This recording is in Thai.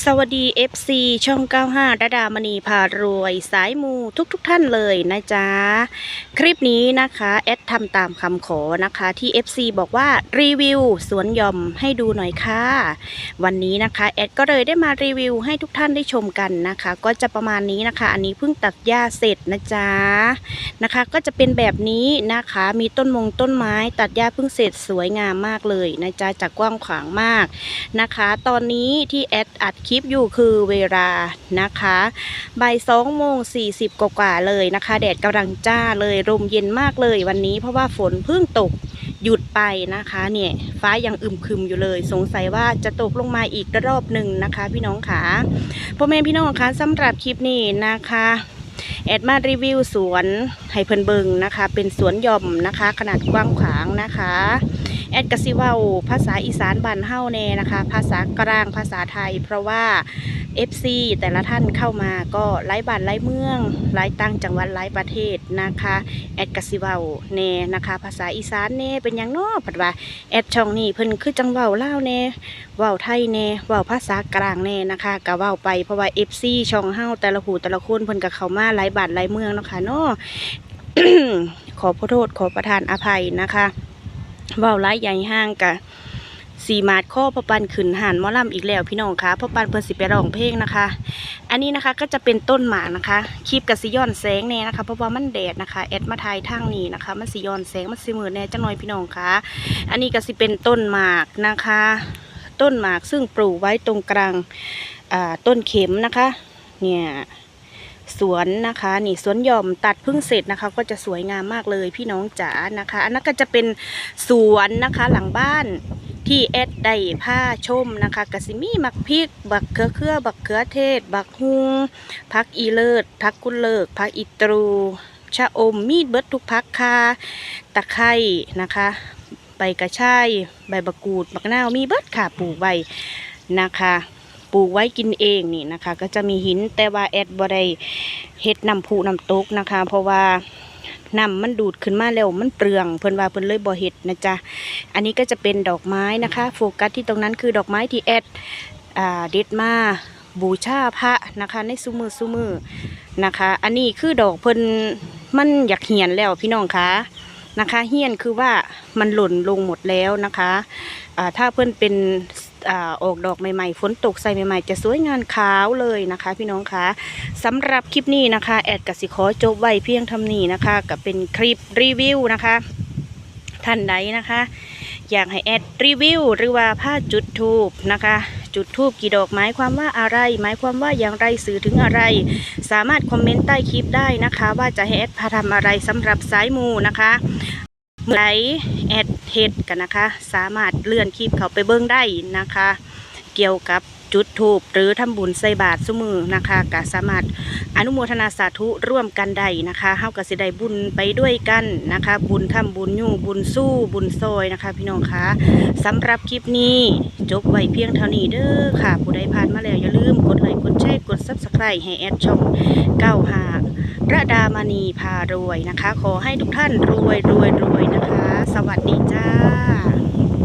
สวัสดี FC ช่อง 95 ระดามณีพารวยสายมูทุกๆทท่านเลยนะจ๊ะ คลิปนี้นะคะแอดทำตามคำขอนะคะที่ FC บอกว่ารีวิวสวนยอมให้ดูหน่อยค่ะ วันนี้นะคะแอดก็เลยได้มารีวิวให้ทุกท่านได้ชมกันนะคะ ก็จะประมาณนี้นะคะ อันนี้เพิ่งตัดหญ้าเสร็จนะจ๊ะนะคะ ก็จะเป็นแบบนี้นะคะ มีต้นมงต้นไม้ตัดหญ้าเพิ่งเสร็จสวยงามมากเลยนะจ๊ะจากกว้างขวางมากนะคะ ตอนนี้ที่แอดอัดคลิปอยู่คือเวลานะคะบ่ายสองโมงสี่สิบกว่าเลยนะคะ แดดกำลังจ้าเลยลมเย็นมากเลยวันนี้ เพราะว่าฝนเพิ่งตกหยุดไปนะคะ เนี่ยฟ้ายังอึมครึมอยู่เลย สงสัยว่าจะตกลงมาอีกรอบหนึ่งนะคะ พี่น้องค่ะพ่อแม่พี่น้องคะสำหรับคลิปนี้นะคะแอดมารีวิวสวนให้เพิ่นเบิงนะคะ เป็นสวนหย่อมนะคะ ขนาดกว้างขวางนะคะ แอดกสิว้าภาษาอีสานบ้านเฮาแน่นะคะ ภาษากลางภาษาไทย เพราะว่า FC แต่ละท่านเข้ามาก็ไล่บ้านไล่เมืองไล่ตั้งจังหวัดไล่ประเทศนะคะแอดกสิว้าแน่นะคะ ภาษาอีสานแน่เป็นอย่างน้อปัดว่าแอดช่องนี้เพิ่นคือจังเว้าลาแน่เว้าไทยแน่เว้าภาษากลางแน่นะคะก็เว้าไปเพราะว่า FC ช่องเฮาแต่ละหูแต่ละคนเพิ่นก็เข้ามาไล่บ้านไล่เมืองเนาะค่ะเนาะขอขอโทษขอประทานอภัยนะคะ เว้าไล่ใหญ่ห้างกะสีมาดข้อพระปันขึ้นหันมอลำอีกแล้วพี่น้องคะพระปันเพิ่นสิไปร้องเพลงนะคะ อันนี้นะคะก็จะเป็นต้นหมากนะคะคลิปกับสิย้อนแสงแน่นะคะเพราะว่ามันแดดนะคะแอดมาทายทางนี้นะคะ มันสิย้อนแสงมันสิมืดแน่จังหน่อยพี่น้องคะอันนี้ก็สิเป็นต้นหมากนะคะ ต้นหมากซึ่งปลูกไว้ตรงกลางต้นเข็มนะคะ เนี่ย สวนนะคะนี่สวนหย่อมตัดพิ่งเสร็จนะคะ ก็จะสวยงามมากเลยพี่น้องจ๋านะคะ อันนั้นก็จะเป็นสวนนะคะหลังบ้านที่แอดได้ผ้าชมนะคะกสิมีมักพริก บักเขือเครือบักเขือเทศ บักฮุงพักอีเลิศพักกุนเลิกพักอีตรูชะอมมีดเบิดทุกพักค่ะตะไคร่นะคะใบกระชาย ใบบักกูดบักนาวมีเบิดค่ะปลูกไว้นะคะ ปลูกไว้กินเองนี่นะคะ ก็จะมีหินแต่ว่าแอดบ่ได้เฮ็ดน้ำพุน้ำตกนะคะ เพราะว่าน้ำมันดูดขึ้นมาแล้วมันเปลืองเพิ่นว่าเพิ่นเลยบ่เฮ็ดนะจ๊ะอันนี้ก็จะเป็นดอกไม้นะคะ โฟกัสที่ตรงนั้นคือดอกไม้ที่แอดอ่าเด็ดมาบูชาพระนะคะ ในซุมือซุมือนะคะ อันนี้คือดอกเพิ่นมันอยากเหียนแล้วพี่น้องคะนะคะ เหียนคือว่ามันหล่นลงหมดแล้วนะคะอ่าถ้าเพิ่นเป็น อออกดอกใหม่ๆฝนตกใส่ใหม่ๆ จะสวยงามขาวเลยนะคะ พี่น้องคะสำหรับคลิปนี้นะคะแอดกสิขอจบไว้เพียงเทำนี้นะคะกับเป็นคลิปรีวิวนะคะท่านใดนะคะ อยากให้แอดรีวิวหรือว่าผ้าจุดทูบนะคะจุดทูบกี่ดอกหมายความว่าอะไร หมายความว่าอย่างไรสื่อถึงอะไร สามารถคอมเมนต์ใต้คลิปได้นะคะ ว่าจะให้แอดพาทำอะไรสำหรับสายมูนะคะ ไหรแอดเฮ็ดกันนะคะ สามารถเลื่อนคลิปเขาไปเบิ้งได้นะคะ เกี่ยวกับ จุดทูบหรือทำบุญใส่บาตรสมือนะคะก็สามารถอนุโมทนาสาธุร่วมกันได้นะคะเฮากับสิได้บุญไปด้วยกันนะคะ บุญทำบุญยู่บุญสู้บุญซอยนะคะ พี่น้องคะสำหรับคลิปนี้จบไว้เพียงเท่านี้เด้อค่ะ ผู้ใดผ่านมาแล้วอย่าลืมกดไลค์กดแชร์กด Subscribe ให้แอดช่อง95ระดามณีพารวยนะคะ ขอให้ทุกท่านรวยรวยรวยนะคะ สวัสดีจ้า